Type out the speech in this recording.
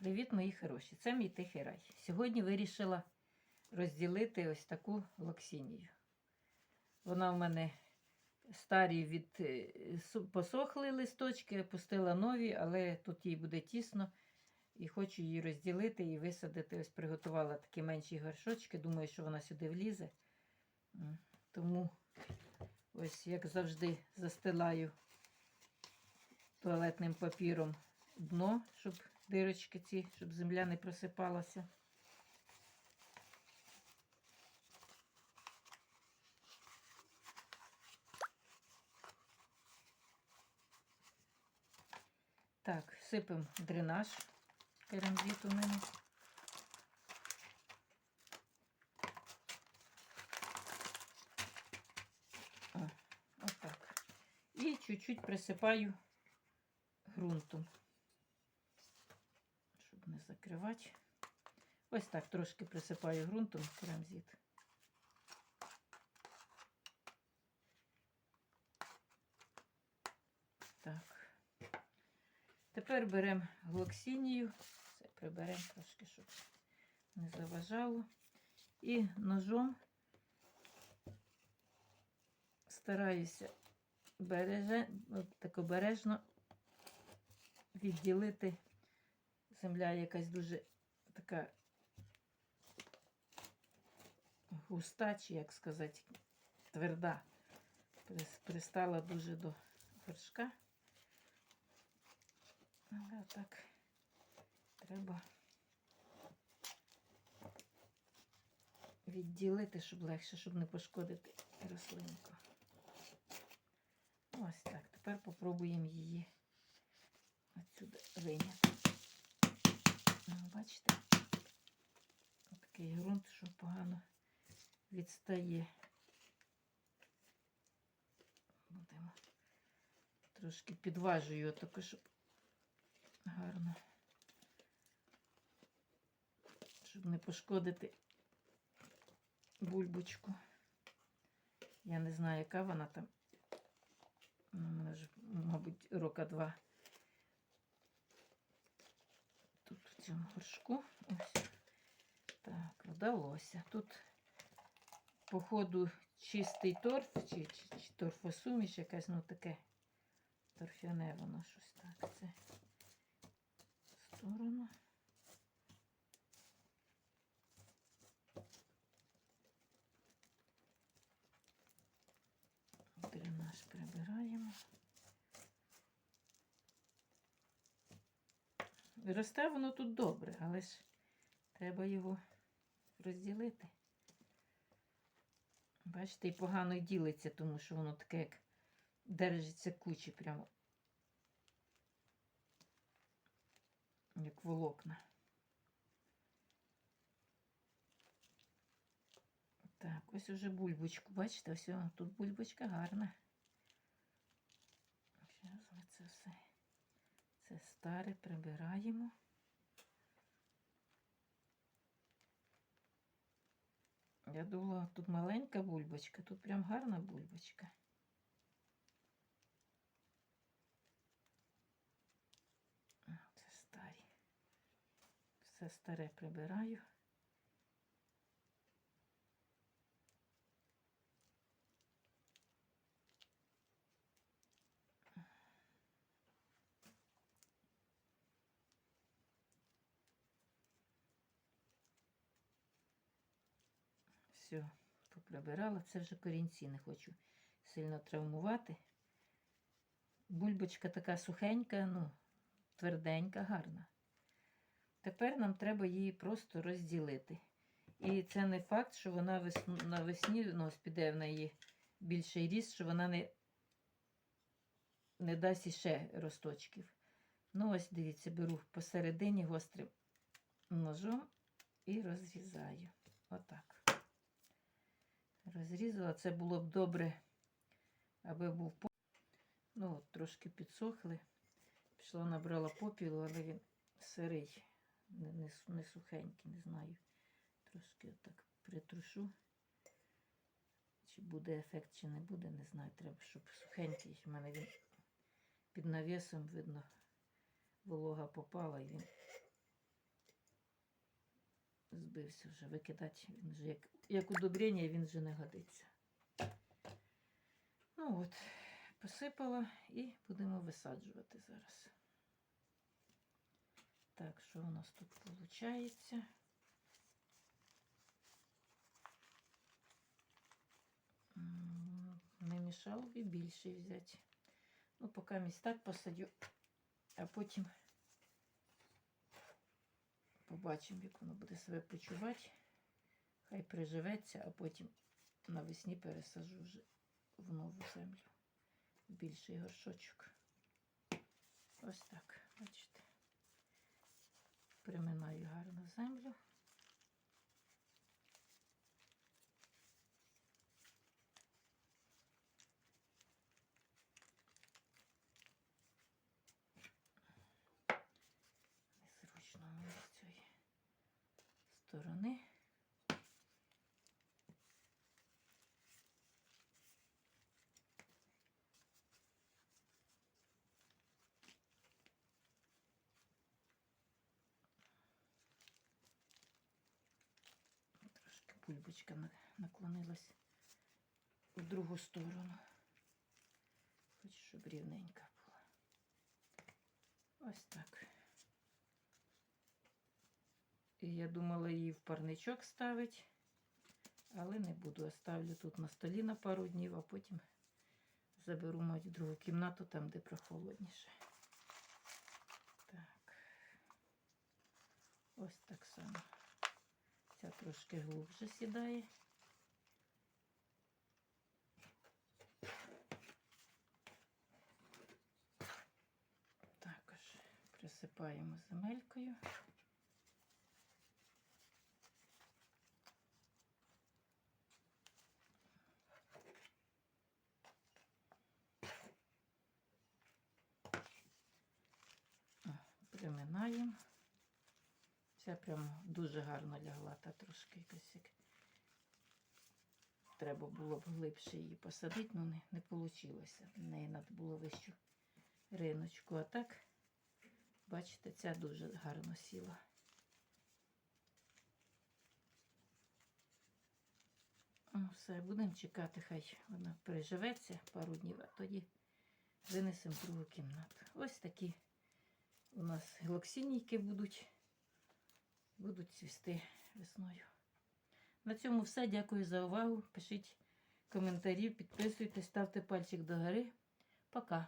Привіт, мої хороші! Це мій тихий рай. Сьогодні вирішила розділити ось таку локсінію. Вона в мене старі від е, посохли листочки, пустила нові, але тут їй буде тісно. І хочу її розділити і висадити. Ось приготувала такі менші горшочки. Думаю, що вона сюди влізе. Тому ось, як завжди, застилаю туалетним папіром дно, щоб дирочки ці, щоб земля не просипалася. Так, сипемо дренаж. Керамзит у мене. Отак. І чуть-чуть присипаю ґрунтом не закривати. Ось так трошки присипаю ґрунтом керамзит. Так. Тепер беремо глоксинію. Це приберемо трошки, щоб не заважало. І ножом стараюся береже, так обережно відділити земля якась дуже така густа, чи як сказати, тверда. Пристала дуже до горшка. Але так треба відділити, щоб легше, щоб не пошкодити рослинку. Ось так. Тепер попробуємо її отсюди вийняти. Ну, бачите, такий ґрунт, що погано відстає. Будемо трошки підважую отако, щоб гарно, щоб не пошкодити бульбочку. Я не знаю, яка вона там. Ну, вона ж, мабуть, рока два тут в цьому горшку. Ось. Так, вдалося. Тут, походу, чистий торф, чи, чи, чи торфосуміш, якась, ну таке торфяне воно щось так. Це в сторону. Дренаж прибираємо. Росте воно тут добре, але ж треба його розділити. Бачите, і погано ділиться, тому що воно таке, як держиться кучі прямо. Як волокна. Так, ось уже бульбочку. Бачите, ось тут бульбочка гарна. Зараз ми це все. Це старе прибираємо. Я думала, тут маленька бульбочка, тут прям гарна бульбочка. Це старі. Все старе прибираю. Все, поприбирала. Це вже корінці, не хочу сильно травмувати. Бульбочка така сухенька, ну, тверденька, гарна. Тепер нам треба її просто розділити. І це не факт, що вона навесні ну, піде в неї більший ріст, що вона не, не дасть іще росточків. Ну, ось дивіться, беру посередині гострим ножом і розрізаю. Отак розрізала. Це було б добре, аби був попіл. Ну, от, трошки підсохли. Пішла, набрала попілу, але він сирий, не, не, не сухенький, не знаю. Трошки отак притрушу. Чи буде ефект, чи не буде, не знаю. Треба, щоб сухенький. У мене він під навісом, видно, волога попала і він збився вже викидати. Він вже як, як удобрення, він вже не годиться. Ну от, посипала і будемо висаджувати зараз. Так, що у нас тут виходить? Не мішало б і більше взяти. Ну, поки місць так посадю, а потім побачимо, як воно буде себе почувати. Хай приживеться, а потім навесні пересажу вже в нову землю. В більший горшочок. Ось так, бачите. Приминаю гарно землю. Сторони. Трошки бульбочка наклонилась в другу сторону. Хочу, щоб рівненька була. Ось так. І я думала її в парничок ставити, але не буду. Оставлю тут на столі на пару днів, а потім заберу мать в другу кімнату, там, де прохолодніше. Так. Ось так само. Ця трошки глубже сідає. Також присипаємо земелькою. О, Приминаємо. Ця прям дуже гарно лягла, та трошки якась як треба було б глибше її посадити, але не, не вийшло. В неї треба було вищу риночку. А так, бачите, ця дуже гарно сіла. О, все, будемо чекати, хай вона переживеться пару днів, а тоді винесемо другу кімнату. Ось такі у нас глоксінійки будуть, будуть цвісти весною. На цьому все. Дякую за увагу. Пишіть коментарі, підписуйтесь, ставте пальчик догори. Пока.